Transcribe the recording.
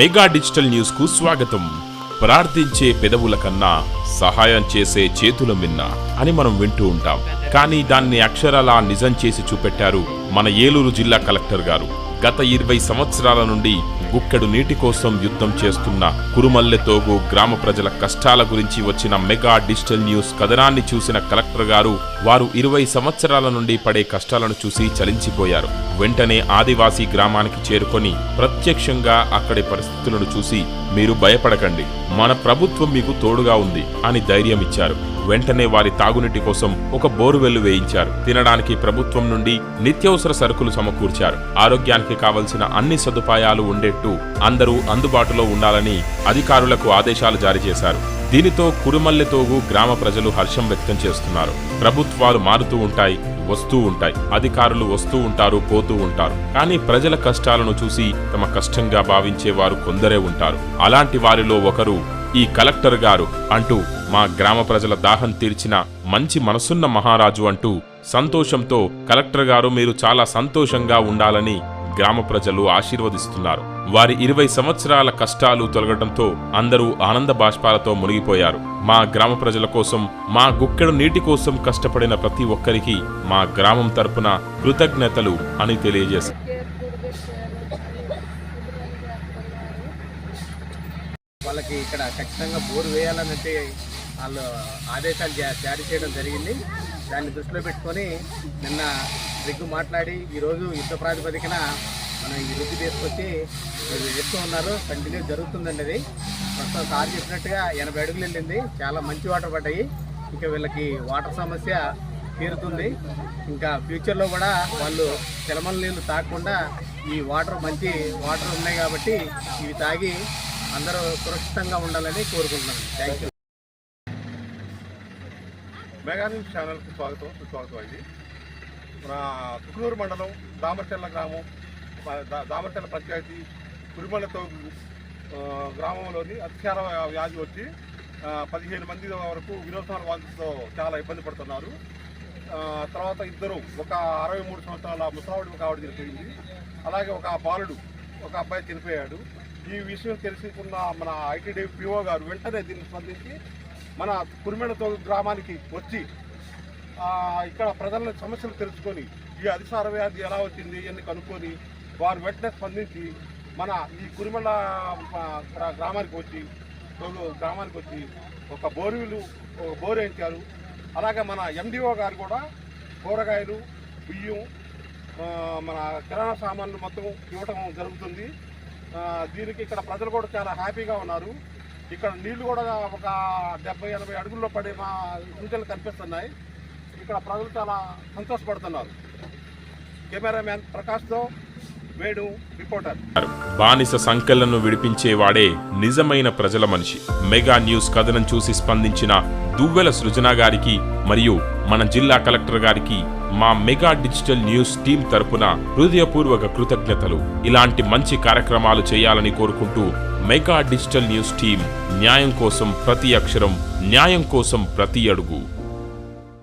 Mega digital న్యూస్కు స్వాగతం. ప్రార్థించే పెదవుల కన్నా సహాయం చేసే చేతుల మిన్న అని మనం వింటూ ఉంటాం. కానీ దాన్ని అక్షరాలా నిజం చేసి చూపెట్టారు మన ఏలూరు జిల్లా కలెక్టర్ గారు. గత ఇరవై సంవత్సరాల నుండి గుక్కెడు నీటి కోసం యుద్ధం చేస్తున్న కురుమల్లెతోగు గ్రామ ప్రజల కష్టాల గురించి వచ్చిన మెగా డిజిటల్ న్యూస్ కథనాన్ని చూసిన కలెక్టర్ గారు వారు ఇరవై సంవత్సరాల నుండి పడే కష్టాలను చూసి చలించిపోయారు. వెంటనే ఆదివాసీ గ్రామానికి చేరుకొని ప్రత్యక్షంగా అక్కడి పరిస్థితులను చూసి మీరు భయపడకండి. మన ప్రభుత్వం మీకు తోడుగా ఉంది అని ధైర్యం ఇచ్చారు వెంటనే వారి తాగునీటి కోసం ఒక బోరువెల్లు వేయించారు. తినడానికి ప్రభుత్వం నుండి నిత్యవసర సరుకులు సమకూర్చారు. ఆరోగ్యానికి కావలసిన అన్ని సదుపాయాలు ఉండేట్టు అందరూ అందుబాటులో ఉండాలని అధికారులకు ఆదేశాలు జారీ చేశారు. దీనితో కురుమల్లెతోగు గ్రామ ప్రజలు హర్షం వ్యక్తం చేస్తున్నారు. ప్రభుత్వాలు మారుతూ ఉంటాయి వస్తూ ఉంటాయి. అధికారులు వస్తూ ఉంటారు పోతూ ఉంటారు. కానీ ప్రజల కష్టాలను చూసి తమ కష్టంగా భావించే వారు కొందరే ఉంటారు. అలాంటి వారిలో ఒకరు ఈ కలెక్టర్ గారు అంటూ మా గ్రామ ప్రజల దాహం తీర్చిన మంచి మనసున్న మహారాజు అంటూ సంతోషంతో కలెక్టర్ గారు మీరు చాలా సంతోషంగా ఉండాలని గ్రామ ప్రజలు ఆశీర్వదిస్తున్నారు. వారి ఇరవై సంవత్సరాల కష్టాలు తొలగడంతో అందరూ ఆనంద బాష్పాలతో మునిగిపోయారు. మా గ్రామ ప్రజల కోసం మా గుక్కెడు నీటి కోసం కష్టపడిన ప్రతి ఒక్కరికి మా గ్రామం తరపున కృతజ్ఞతలు అని తెలియజేశారు. వాళ్ళకి ఇక్కడ ఖచ్చితంగా బోరు వేయాలనంటే వాళ్ళు ఆదేశాలు జా- జారీ చేయడం జరిగింది. దాన్ని దృష్టిలో పెట్టుకొని నిన్న రిగ్గు మాట్లాడి ఈరోజు యుద్ధ ప్రాతిపదికన మనం ఈ రుద్ది తీసుకొచ్చి చెప్తూ ఉన్నారు. కంటిన్యూ జరుగుతుందండి అది. ప్రస్తుతం సార్ చెప్పినట్టుగా ఎనభై అడుగులు వెళ్ళింది. చాలా మంచి వాటర్ పడ్డాయి. ఇంకా వీళ్ళకి వాటర్ సమస్య తీరుతుంది. ఇంకా ఫ్యూచర్లో కూడా వాళ్ళు తిలమల నీళ్ళు తాగకుండా ఈ వాటర్ మంచి వాటర్ ఉన్నాయి కాబట్టి ఇవి తాగి అందరూ సురక్షితంగా ఉండాలని కోరుకుంటున్నాను. థ్యాంక్ యూ మెగా న్యూస్ ఛానల్కి స్వాగతం సుస్వాగతం అండి. మన తుకునూరు మండలం దామర్చెల్ల గ్రామం దామర్చెల్ల పంచాయతీ కురిమలతో గ్రామంలోని అత్యార వ్యాధి వచ్చి పదిహేను మంది వరకు వినోదాల వాంతితో చాలా ఇబ్బంది పడుతున్నారు. తర్వాత ఇద్దరు ఒక అరవై మూడు సంవత్సరాల ముసలావిడి కావడం చనిపోయింది అలాగే ఒక బాలుడు ఒక అబ్బాయి చనిపోయాడు. ఈ విషయం తెలుసుకున్న మన ఐటీడీ పిఓ గారు వెంటనే దీన్ని స్పందించి మన కురిమెడతో గ్రామానికి వచ్చి ఇక్కడ ప్రజల సమస్యలు తెలుసుకొని ఈ అధిసార వ్యాధి ఎలా వచ్చింది ఇవన్నీ కనుక్కొని వారు వెంటనే స్పందించి మన ఈ కురిమెడ గ్రామానికి వచ్చి గ్రామానికి వచ్చి ఒక బోరులు బోరు వేయించారు. అలాగే మన ఎండిఓ గారు కూడా కూరగాయలు బియ్యం మన కిరాణా సామాన్లు మొత్తం ఇవ్వటం జరుగుతుంది. దీనికి ఇక్కడ ప్రజలు కూడా చాలా హ్యాపీగా ఉన్నారు. ఇక్కడ నీళ్ళు కూడా ఒక డెబ్బై ఎనభై అడుగుల్లో పడే మా సూచనలు కనిపిస్తున్నాయి. ఇక్కడ ప్రజలు చాలా సంతోషపడుతున్నారు. కెమెరామ్యాన్ ప్రకాష్తో వేణు రిపోర్టర్. బానిస సంకెళ్ళను విడిపించేవాడే నిజమైన ప్రజల మనిషి. మెగా న్యూస్ కథనం చూసి స్పందించిన దువ్వెల సృజన గారికి మరియు మన జిల్లా కలెక్టర్ గారికి మా మెగా డిజిటల్ న్యూస్ టీం తరపున హృదయపూర్వక కృతజ్ఞతలు. ఇలాంటి మంచి కార్యక్రమాలు చేయాలని కోరుకుంటూ మెగా డిజిటల్ న్యూస్ టీం న్యాయం కోసం ప్రతి అక్షరం న్యాయం కోసం ప్రతి అడుగు.